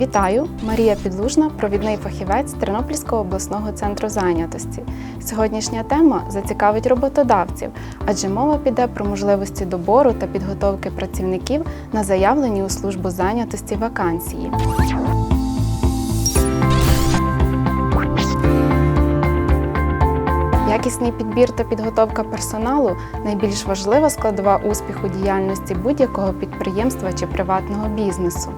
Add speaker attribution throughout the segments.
Speaker 1: Вітаю! Марія Підлужна, провідний фахівець Тернопільського обласного центру зайнятості. Сьогоднішня тема зацікавить роботодавців, адже мова піде про можливості добору та підготовки працівників на заявлені у службу зайнятості вакансії. Якісний підбір та підготовка персоналу найбільш важлива складова успіху діяльності будь-якого підприємства чи приватного бізнесу.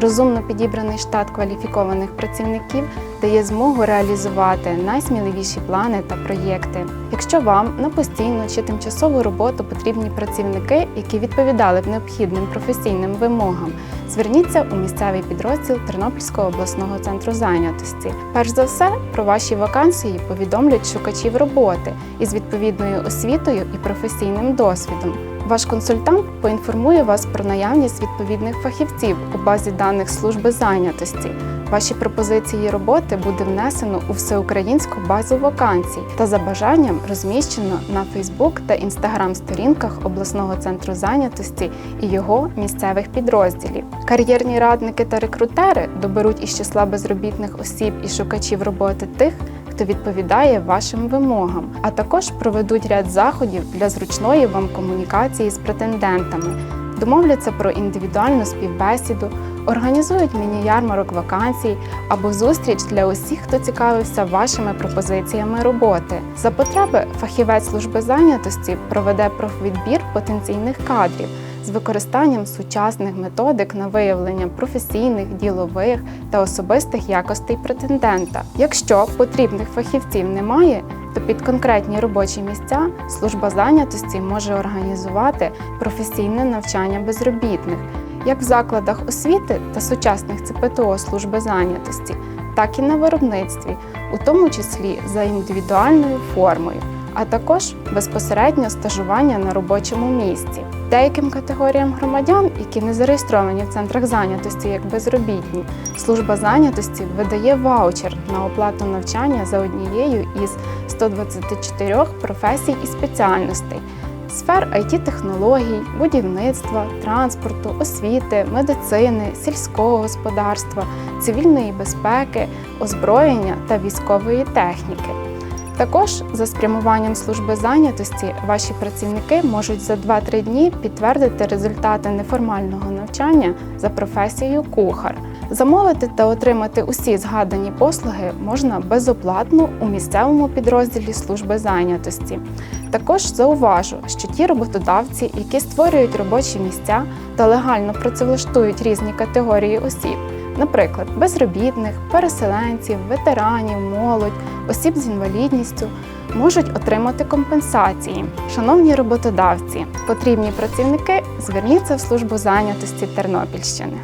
Speaker 1: Розумно підібраний штат кваліфікованих працівників дає змогу реалізувати найсміливіші плани та проєкти. Якщо вам на постійну чи тимчасову роботу потрібні працівники, які відповідали б необхідним професійним вимогам, зверніться у місцевий підрозділ Тернопільського обласного центру зайнятості. Перш за все, про ваші вакансії повідомлять шукачів роботи із відповідною освітою і професійним досвідом. Ваш консультант поінформує вас про наявність відповідних фахівців у базі даних служби зайнятості. Ваші пропозиції роботи буде внесено у всеукраїнську базу вакансій та за бажанням розміщено на Фейсбук та Інстаграм сторінках обласного центру зайнятості і його місцевих підрозділів. Кар'єрні радники та рекрутери доберуть із числа безробітних осіб і шукачів роботи тих, хто відповідає вашим вимогам, а також проведуть ряд заходів для зручної вам комунікації з претендентами, домовляться про індивідуальну співбесіду, організують міні-ярмарок вакансій або зустріч для усіх, хто цікавився вашими пропозиціями роботи. За потреби фахівець служби зайнятості проведе профвідбір потенційних кадрів з використанням сучасних методик на виявлення професійних, ділових та особистих якостей претендента. Якщо потрібних фахівців немає, то під конкретні робочі місця служба зайнятості може організувати професійне навчання безробітних як в закладах освіти та сучасних ЦПТО служби зайнятості, так і на виробництві, у тому числі за індивідуальною формою, а також безпосередньо стажування на робочому місці. Деяким категоріям громадян, які не зареєстровані в центрах зайнятості як безробітні, служба зайнятості видає ваучер на оплату навчання за однією із 124 професій і спеціальностей сфер it технологій будівництва, транспорту, освіти, медицини, сільського господарства, цивільної безпеки, озброєння та військової техніки. Також за спрямуванням служби зайнятості ваші працівники можуть за 2-3 дні підтвердити результати неформального навчання за професією кухар. Замовити та отримати усі згадані послуги можна безоплатно у місцевому підрозділі служби зайнятості. Також зауважу, що ті роботодавці, які створюють робочі місця та легально працевлаштують різні категорії осіб, наприклад, безробітних, переселенців, ветеранів, молодь, осіб з інвалідністю, можуть отримати компенсації. Шановні роботодавці, потрібні працівники, зверніться в службу зайнятості Тернопільщини.